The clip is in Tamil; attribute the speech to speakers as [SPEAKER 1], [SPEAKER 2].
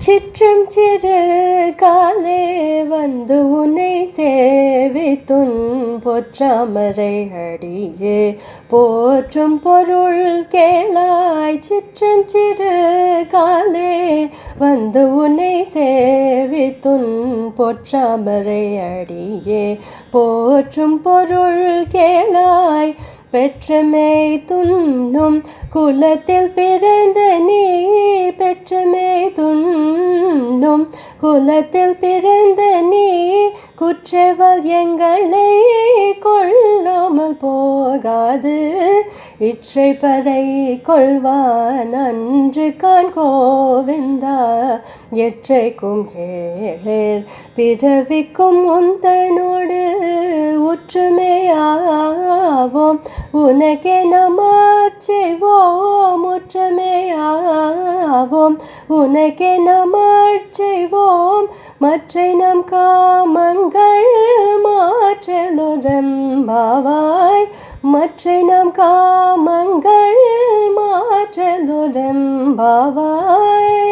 [SPEAKER 1] சிற்றம் சிறு காலே வந்து உன்னை சேவித்துன் பொற்றாமரை அடியே போற்றும் பொருள் கேளாய் சிற்றம் சிறு காலே வந்து உன்னை சேவித்துன் பொற்றாமரை அடியே போற்றும் பொருள் கேளாய் பெற்றமை துண்ணும் குலத்தில் பிறந்த நீ பெற்ற குலத்தில் பிறந்த நீ குற்றவல் எங்களை கொள்ளாமல் போகாது. இற்றை பறை கொள்வான் அன்று கான் கோவிந்தா. எற்றைக்கும் கேழேர் பிறவிக்கும் உந்தனோடு ஒற்றுமையாவோம் உனக்கே நமாச் செய்வோம் ஒற்றுமையாவோம் உனக்கே நமாச் செய்வோம். மற்ற நம் காமங்கள் மாற்றலுரம் பாவாய். மற்றை நம் காமங்கள் மாற்றலுரம் பாவாய்.